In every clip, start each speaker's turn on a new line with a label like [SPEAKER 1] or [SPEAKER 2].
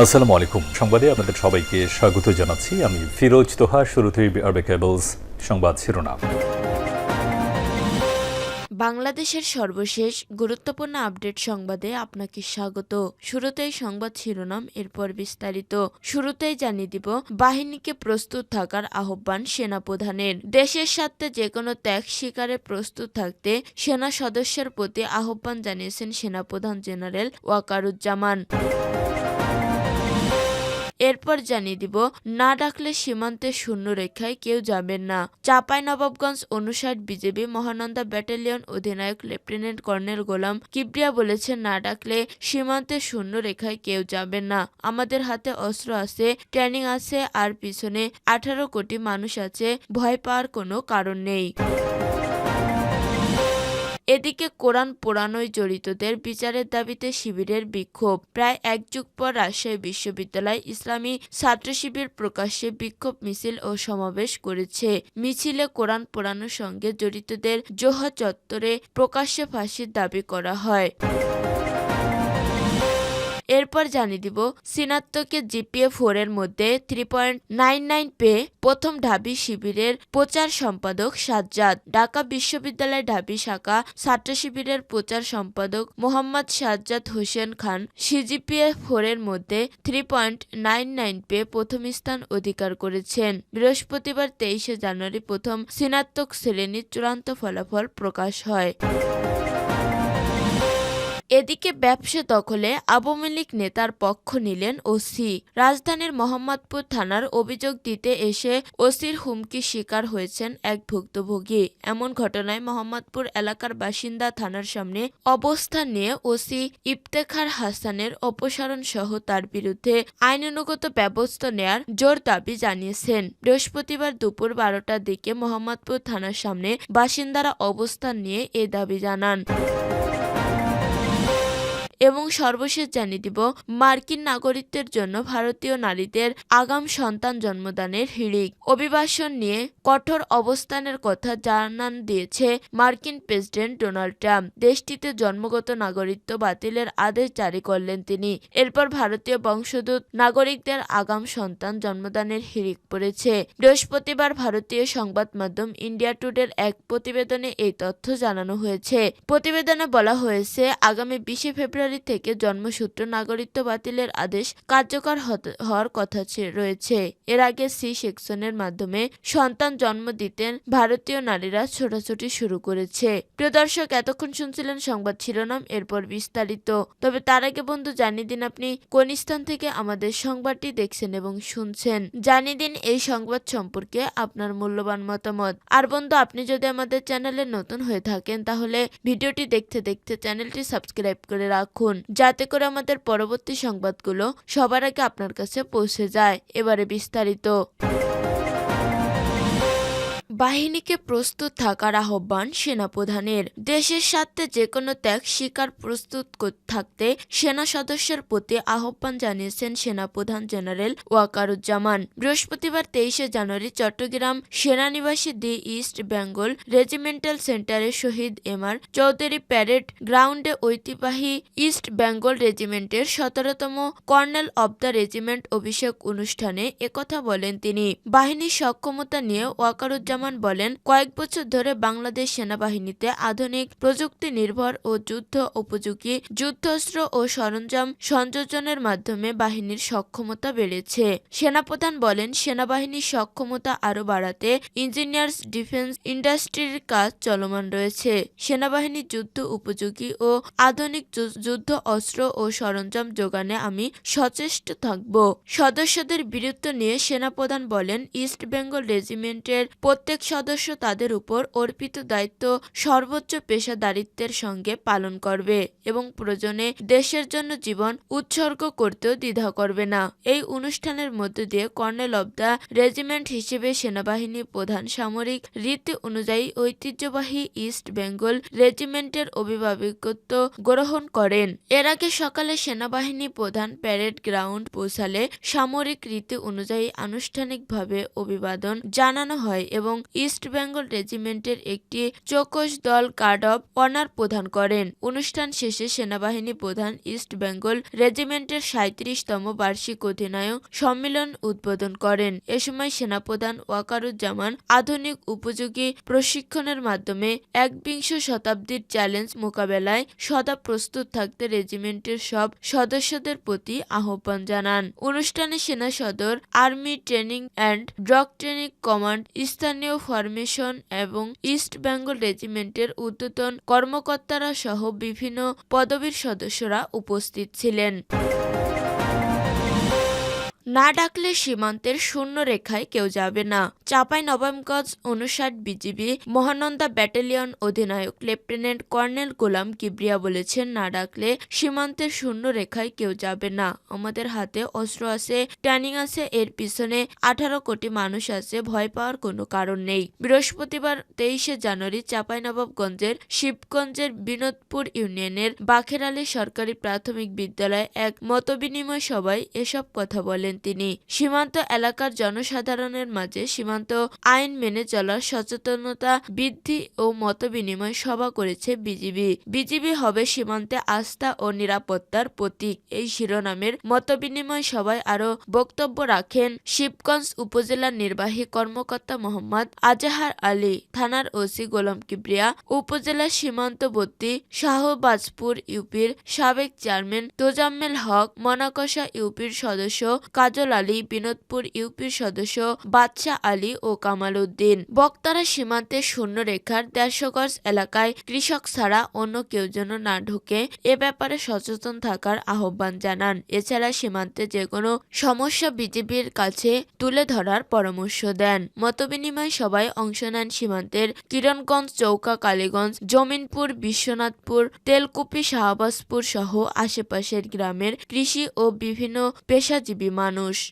[SPEAKER 1] আসসালামু আলাইকুম। সংবাদে আপনাদের সবাইকে স্বাগত জানাচ্ছি। আমি ফিরোজ তোহা, শুরুতেই আরবে কেবলস সংবাদ শিরোনাম।
[SPEAKER 2] বাংলাদেশের সর্বশেষ গুরুত্বপূর্ণ আপডেট সংবাদে আপনাকে স্বাগত। শুরুতেই সংবাদ শিরোনাম, এরপর বিস্তারিত। শুরুতেই জানিয়ে দিব, বাহিনীকে প্রস্তুত থাকার আহ্বান সেনাপ্রধানের। দেশের স্বার্থে যে কোনো ত্যাগ স্বীকারে প্রস্তুত থাকতে সেনা সদস্যের প্রতি আহ্বান জানিয়েছেন সেনাপ্রধান জেনারেল ওয়াকারুজ্জামান। এরপর জানিয়ে দিব, না ডাকলে সীমান্তে শূন্য রেখায় কেউ যাবেন না। চাপাই নবাবগঞ্জ অনুসার বিজেপি মহানন্দা ব্যাটালিয়ন অধিনায়ক লেফটেন্যান্ট কর্নেল গোলাম কিবরিয়া বলেছেন, না ডাকলে সীমান্তে শূন্য রেখায় কেউ যাবেন না। আমাদের হাতে অস্ত্র আছে ট্রেনিং আছে, আর পিছনে আঠারো কোটি মানুষ আছে, ভয় পাওয়ার কোনো কারণ নেই। এদিকে কোরআন পোড়ানোয় জড়িতদের বিচারের দাবিতে শিবিরের বিক্ষোভ। প্রায় এক যুগ পর রাজশাহী বিশ্ববিদ্যালয় ইসলামী ছাত্র শিবির প্রকাশ্যে বিক্ষোভ মিছিল ও সমাবেশ করেছে। মিছিলে কোরআন পোড়ানোর সঙ্গে জড়িতদের জোহা চত্বরে প্রকাশ্যে ফাঁসির দাবি করা হয়। এরপর জানিয়ে দিব সিনাত্তকে জিপিএ ফোর এর মধ্যে থ্রি পয়েন্ট নাইন নাইন পেয়ে প্রথম ঢাবি শিবিরের প্রচার সম্পাদক সাজ্জাদ, ঢাকা বিশ্ববিদ্যালয় ঢাবি শাখা ছাত্র শিবিরের প্রচার সম্পাদক মোহাম্মদ সাজ্জাদ হোসেন খান, সিজিপিএ ফোর এর মধ্যে থ্রি পয়েন্ট নাইন নাইন পেয়ে প্রথম স্থান অধিকার করেছেন। বৃহস্পতিবার তেইশে জানুয়ারি প্রথম সিনাত্তক শ্রেণির চূড়ান্ত ফলাফল প্রকাশ হয়। এদিকে ব্যবসা দখলে আওয়ামী লীগ নেতার পক্ষ নিলেন ওসি। রাজধানীর মোহাম্মদপুর থানার অভিযোগ দিতে এসে ওসির হুমকি শিকার হয়েছেন এক ভুক্তভোগী। এমন ঘটনায় মোহাম্মদপুর এলাকার বাসিন্দা থানার সামনে অবস্থান নিয়ে ওসি ইফতেখার হাসানের অপসারণ সহ তার বিরুদ্ধে আইনানুগত ব্যবস্থা নেয়ার জোর দাবি জানিয়েছেন। বৃহস্পতিবার দুপুর বারোটার দিকে মোহাম্মদপুর থানার সামনে বাসিন্দারা অবস্থান নিয়ে এ দাবি জানান। এবং সর্বশেষ জানিয়ে দিব, মার্কিন নাগরিকদের জন্য ভারতীয় নারীদের আগাম সন্তান জন্মদানের হিড়িক। অভিবাসন নিয়ে কঠোর অবস্থানের কথা জানান দিয়েছে মার্কিন প্রেসিডেন্ট ডোনাল্ড ট্রাম্প। দেশটিতে জন্মগত নাগরিকত্ব বাতিলের আদেশ জারি করলেন তিনি। এরপর ভারতীয় বংশোদ্ভূত নাগরিকদের আগাম সন্তান জন্মদানের হিড়িক পড়েছে। বৃহস্পতিবার ভারতীয় সংবাদ মাধ্যম ইন্ডিয়া টুডের এক প্রতিবেদনে এই তথ্য জানানো হয়েছে। প্রতিবেদনে বলা হয়েছে, আগামী বিশে ফেব্রুয়ারি থেকে জন্মসূত্র নাগরিকত্ব বাতিলের আদেশ কার্যকর হওয়ার কথা রয়েছে। এর আগে সি সেকশনের মাধ্যমে সন্তান জন্ম দিতেন ভারতীয় নারীরা ছোটাছুটি শুরু করেছে। প্রিয় দর্শক, এতক্ষণ শুনছিলেন সংবাদ শিরোনাম, এরপর বিস্তারিত। তবে তার আগে বন্ধু, জানিয়ে দিন আপনি কোন স্থান থেকে আমাদের সংবাদটি দেখছেন এবং শুনছেন। জানিয়ে দিন এই সংবাদ সম্পর্কে আপনার মূল্যবান মতামত। আর বন্ধু, আপনি যদি আমাদের চ্যানেলে নতুন হয়ে থাকেন, তাহলে ভিডিওটি দেখতে দেখতে চ্যানেলটি সাবস্ক্রাইব করে রাখুন। যাতে করে আমাদের পরবর্তী সংবাদগুলো সবার আগে আপনার কাছে পৌঁছে যায়। এবারে বিস্তারিত। বাহিনীকে প্রস্তুত থাকার আহ্বান সেনাপ্রধানের। দেশের স্বার্থে যে কোনো ত্যাগ স্বীকার প্রস্তুত থাকতে সেনা সদস্যের প্রতি আহ্বান জানিয়েছেন সেনাপ্রধান জেনারেল ওয়াকারুজ্জামান। বৃহস্পতিবার তেইশে জানুয়ারি চট্টগ্রাম সেনানিবাসী দি ইস্ট বেঙ্গল রেজিমেন্টাল সেন্টারে শহীদ এমআর চৌধুরী প্যারেড গ্রাউন্ডে ঐতিহ্যবাহী ইস্ট বেঙ্গল রেজিমেন্টের সতেরোতম কর্নেল অব দ্য রেজিমেন্ট অভিষেক অনুষ্ঠানে একথা বলেন তিনি। বাহিনীর সক্ষমতা নিয়ে ওয়াকারুজ্জামান বলেন, কয়েক বছর ধরে বাংলাদেশ সেনাবাহিনীতে আধুনিক প্রযুক্তি নির্ভর ও যুদ্ধ উপযোগী যুদ্ধাস্ত্র ও সরঞ্জাম সংযোজনের মাধ্যমে বাহিনীর সক্ষমতা বেড়েছে। সেনাপ্রধান বলেন, সেনাবাহিনীর সক্ষমতা আরও বাড়াতে ইঞ্জিনিয়ার্স ডিফেন্স ইন্ডাস্ট্রির কাজ চলমান রয়েছে। সেনাবাহিনীর যুদ্ধ উপযোগী ও আধুনিক যুদ্ধ অস্ত্র ও সরঞ্জাম যোগানে আমি সচেষ্ট থাকব। সদস্যদের বীরত্ব নিয়ে সেনাপ্রধান বলেন, ইস্ট বেঙ্গল রেজিমেন্টের প্রত্যেক সদস্য তাদের উপর অর্পিত দায়িত্ব সর্বোচ্চ পেশাদারিত্বের সঙ্গে পালন করবে এবং প্রয়োজনে দেশের জন্য জীবন উৎসর্গ করতেও দ্বিধা করবে না। এই অনুষ্ঠানের মধ্য দিয়ে কর্নেল অব দ্য রেজিমেন্ট হিসেবে সেনাবাহিনী প্রধান সামরিক রীতি অনুযায়ী ঐতিহ্যবাহী ইস্ট বেঙ্গল রেজিমেন্টের অভিভাবকত্ব গ্রহণ করেন। এর আগে সকালে সেনাবাহিনী প্রধান প্যারেড গ্রাউন্ড পৌঁছালে সামরিক রীতি অনুযায়ী আনুষ্ঠানিকভাবে অভিবাদন জানানো হয় এবং ইস্ট বেঙ্গল রেজিমেন্টের একটি চৌকস দল গার্ড অব অনার প্রদান করেন। অনুষ্ঠান শেষে সেনাবাহিনী প্রধান ইস্ট বেঙ্গল রেজিমেন্টের সাঁত্রিশতম বার্ষিক অধিনায়ক সম্মেলন উদ্বোধন করেন। এ সময় সেনাপ্রধান ওয়াকারুজ্জামান আধুনিক উপযোগী প্রশিক্ষণের মাধ্যমে একবিংশ শতাব্দীর চ্যালেঞ্জ মোকাবেলায় সদা প্রস্তুত থাকতে রেজিমেন্টের সব সদস্যদের প্রতি আহ্বান জানান। অনুষ্ঠানে সেনা সদর, army training and drug training command, স্থানীয় ফরমেশন এবং ইস্ট বেঙ্গল রেজিমেন্টের ঊর্ধ্বতন কর্মকর্তারা সহ বিভিন্ন পদবীর সদস্যরা উপস্থিত ছিলেন। না ডাকলে সীমান্তের শূন্য রেখায় কেউ যাবে না। চাপাই নবাবগঞ্জ উনষাট বিজিবি মহানন্দা ব্যাটালিয়ন অধিনায়ক লেফটেন্যান্ট কর্নেল গোলাম কিবরিয়া বলেছেন, না ডাকলে সীমান্তের শূন্য রেখায় কেউ যাবে না। আমাদের হাতে অস্ত্র আছে, ট্যানিং আছে, এর পিছনে আঠারো কোটি মানুষ আছে, ভয় পাওয়ার কোনো কারণ নেই। বৃহস্পতিবার তেইশে জানুয়ারি চাঁপাইনবাবগঞ্জের শিবগঞ্জের বিনোদপুর ইউনিয়নের বাখেরালী সরকারি প্রাথমিক বিদ্যালয়ে এক মতবিনিময় সভায় এসব কথা বলেন। তিনি, সীমান্ত এলাকার জনসাধারণের মাঝে সীমান্ত আইন মেনে চলার সচেতনতা, বৃদ্ধি ও মতবিনিময় সভা করেছে বিজিবি। বিজিবি হবে সীমান্তে আস্থা ও নিরাপত্তার প্রতীক। এই শিরোনামের মতবিনিময় সভায় আরও বক্তব্য রাখেন শিবগঞ্জ উপজেলার নির্বাহী কর্মকর্তা মোহাম্মদ আজাহার আলী, থানার ওসি গোলাম কিবরিয়া, উপজেলা সীমান্তবর্তী শাহবাজপুর ইউপির সাবেক চেয়ারম্যান তোজাম্মেল হক মনাকষা ইউপির সদস্য কাজল আলী, বিনোদপুর ইউপির সদস্য বাদশাহ আলী ও কামাল উদ্দিন। বক্তারা সীমান্তে শূন্য রেখার দেড়শো গজ এলাকায় কৃষক ছাড়া অন্য কেউ যেন না ঢুকে এ ব্যাপারে সচেতন থাকার আহ্বান জানান। এছাড়া সীমান্তে যে কোনো সমস্যা বিজেপির কাছে তুলে ধরার পরামর্শ দেন। মতবিনিময় সভায় অংশ নেন সীমান্তের কিরণগঞ্জ চৌকা, কালীগঞ্জ, জমিনপুর, বিশ্বনাথপুর, তেলকুপি, শাহবাজপুর সহ আশেপাশের গ্রামের কৃষি ও বিভিন্ন পেশাজীবী মানুষ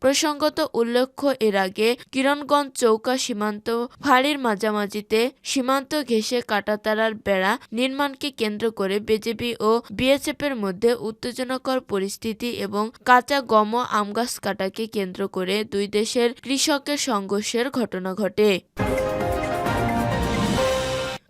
[SPEAKER 2] প্রসঙ্গত উল্লেখ্য, এর আগে কিরণগঞ্জ চৌকা সীমান্ত ফাঁড়ির মাঝামাঝিতে সীমান্ত ঘেঁষে কাটাতারার বেড়া নির্মাণকে কেন্দ্র করে বিজেপি ও বিএসএফের মধ্যে উত্তেজনাকর পরিস্থিতি এবং কাঁচা গম আমগাছ কাটাকে কেন্দ্র করে দুই দেশের কৃষকের সংঘর্ষের ঘটনা ঘটে।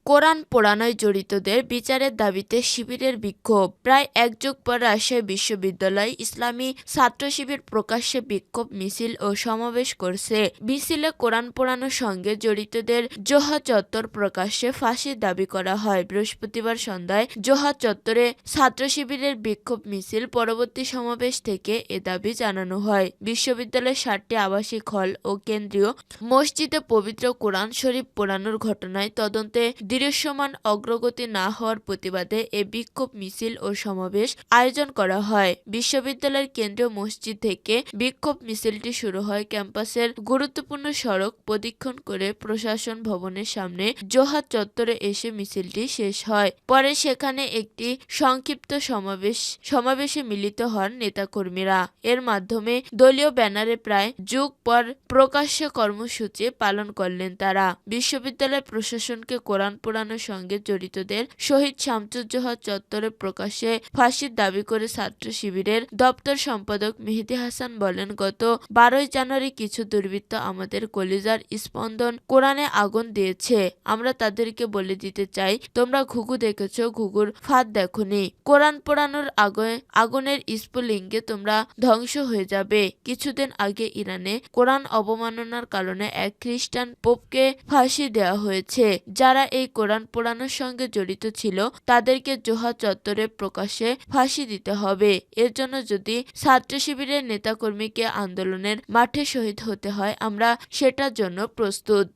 [SPEAKER 2] কোরআন পোড়ানোয় জড়িতদের বিচারের দাবিতে শিবিরের বিক্ষোভ। প্রায় এক যুগ পর রাজশাহী বিশ্ববিদ্যালয় ইসলামী ছাত্র শিবির প্রকাশ্যে বিক্ষোভ, মিছিল ও সমাবেশ করছে। মিছিলে কোরআন পোড়ানোর সঙ্গে জড়িতদের জোহা চত্বর প্রকাশ্যে ফাঁসির দাবি করা হয়। বৃহস্পতিবার সন্ধ্যায় জোহা চত্বরে ছাত্র শিবিরের বিক্ষোভ, মিছিল পরবর্তী সমাবেশ থেকে এ দাবি জানানো হয়। বিশ্ববিদ্যালয়ের ষাটটি আবাসিক হল ও কেন্দ্রীয় মসজিদে পবিত্র কোরআন শরীফ পোড়ানোর ঘটনায় তদন্তে দৃশ্যমান অগ্রগতি না হওয়ার প্রতিবাদে এ বিক্ষোভ মিছিল ও সমাবেশ আয়োজন করা হয়। বিশ্ববিদ্যালয়ের কেন্দ্রীয় মসজিদ থেকে বিক্ষোভ মিছিলটি শুরু হয় ক্যাম্পাসের গুরুত্বপূর্ণ সড়ক প্রদক্ষিণ করে প্রশাসন ভবনের সামনে জোহার চত্বরে এসে মিছিলটি শেষ হয়। পরে সেখানে একটি সংক্ষিপ্ত সমাবেশ, সমাবেশে মিলিত হন নেতাকর্মীরা। এর মাধ্যমে দলীয় ব্যানারে প্রায় যুগ পর প্রকাশ্য কর্মসূচি পালন করলেন তারা। বিশ্ববিদ্যালয় প্রশাসনকে কোরআন পোড়ানোর সঙ্গে জড়িতদের শহীদ শামসুজ্জোহা চত্বরে প্রকাশ্যে ফাঁসির দাবি করে ছাত্র শিবিরের দপ্তর সম্পাদক মেহেদি হাসান বলেন, গত বারোই জানুয়ারি কিছু দুর্বৃত্ত আমাদের কলিজার স্পন্দন কোরআনে আগুন দিয়েছে। আমরা তাদেরকে বলে দিতে চাই, তোমরা ঘুঘু দেখেছ, ঘুঘুর ফাঁদ দেখনি। কোরআন পোড়ানোর আগে আগুনের স্ফুলিঙ্গে তোমরা ধ্বংস হয়ে যাবে। কিছুদিন আগে ইরানে কোরআন অবমাননার কারণে এক খ্রিস্টান পোপকে ফাঁসি দেওয়া হয়েছে। যারা এই কোরআন পোড়ানোর সঙ্গে জড়িত ছিল, তাদেরকে জোহা চত্বরে প্রকাশ্যে ফাঁসি দিতে হবে। এর জন্য যদি ছাত্র শিবিরের নেতাকর্মীকে আন্দোলনের মাঠে শহীদ হতে হয়, আমরা সেটার জন্য প্রস্তুত।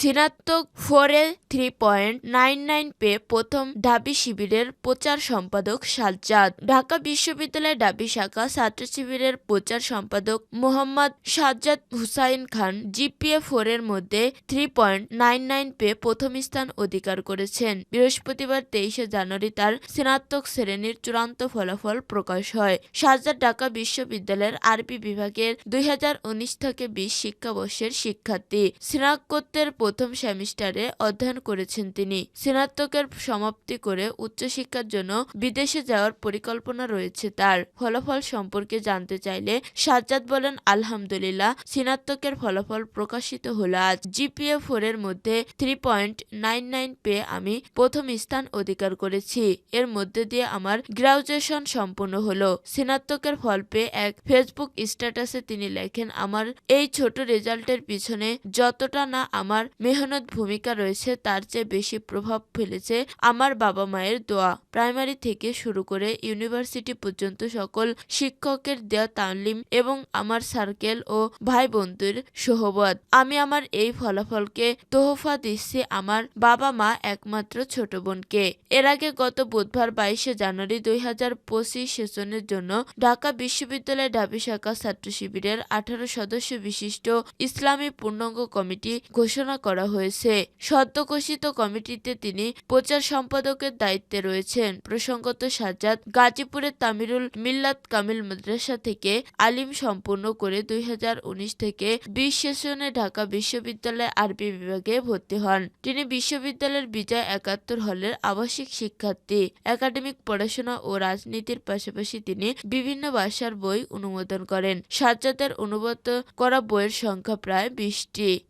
[SPEAKER 2] স্নাতক ফোরে থ্রি পয়েন্ট নাইন নাইন পেয়ে প্রথম ঢাবি শিবিরের প্রচার সম্পাদক সাজ্জাদ। ঢাকা বিশ্ববিদ্যালয় ডাবি শাখা ছাত্র শিবিরের প্রচার সম্পাদক মোহাম্মদ সাজ্জাদ হুসাইন খান জিপিএ ফোর এর মধ্যে থ্রি পয়েন্ট নাইন নাইন পেয়ে প্রথম স্থান অধিকার করেছেন। বৃহস্পতিবার তেইশে জানুয়ারি তার স্নাতক শ্রেণির চূড়ান্ত ফলাফল প্রকাশ হয়। সাজ্জাদ ঢাকা বিশ্ববিদ্যালয়ের আরবি বিভাগের দুই হাজার উনিশ থেকে বিশ শিক্ষাবর্ষের শিক্ষার্থী। স্নাতকোত্তর প্রথম সেমিস্টারে অধ্যয়ন করেছেন তিনি। স্নাতকের সমাপ্তি করে উচ্চশিক্ষার জন্য বিদেশে যাওয়ার পরিকল্পনা রয়েছে তার। ফলাফল সম্পর্কে জানতে চাইলে সাজ্জাদ বলেন, আলহামদুলিল্লাহ, স্নাতকের ফলাফল প্রকাশিত হল আজ। জিপিএ ফোর এর মধ্যে থ্রি পয়েন্ট নাইন নাইন পেয়ে আমি প্রথম স্থান অধিকার করেছি। এর মধ্যে দিয়ে আমার গ্রাজুয়েশন সম্পূর্ণ হলো। স্নাতকের ফল পেয়ে এক ফেসবুক স্ট্যাটাসে তিনি লেখেন, আমার এই ছোট রেজাল্টের পিছনে যতটা না আমার মেহনত ভূমিকা রয়েছে, তার চেয়ে বেশি প্রভাব ফেলেছে আমার বাবা মায়ের দোয়া। প্রাইমারি থেকে শুরু করে ইউনিভার্সিটি পর্যন্ত সকল শিক্ষকের দেওয়া তালিম এবং আমার সার্কেল ও ভাই বন্ধুর সহবত। আমি আমার এই ফলাফলকে তোহফা দিচ্ছি আমার বাবা মা একমাত্র ছোট বোনকে। এর আগে গত বুধবার বাইশে জানুয়ারি দুই হাজার পঁচিশ সেশনের জন্য ঢাকা বিশ্ববিদ্যালয় ঢাবি শাখা ছাত্র শিবিরের আঠারো সদস্য বিশিষ্ট ইসলামী পূর্ণাঙ্গ কমিটি ঘোষণা করা হয়েছে। সদ্য ঘোষিত কমিটিতে তিনি প্রচার সম্পাদকের দায়িত্বে রয়েছেন। প্রসঙ্গত সাজ্জাদ গাজীপুরের তামিরুল মিল্লাত কামিল মাদ্রাসা থেকে আলিম সম্পূর্ণ করে দুই হাজার উনিশ থেকে বিশ সেশনে ঢাকা বিশ্ববিদ্যালয় আরবি বিভাগে ভর্তি হন। তিনি বিশ্ববিদ্যালয়ের বিজয় একাত্তর হলের আবাসিক শিক্ষার্থী। একাডেমিক পড়াশোনা ও রাজনীতির পাশাপাশি তিনি বিভিন্ন ভাষার বই অনুমোদন করেন। সাজ্জাদের অনুবাদ করা বইয়ের সংখ্যা প্রায় বিশটি।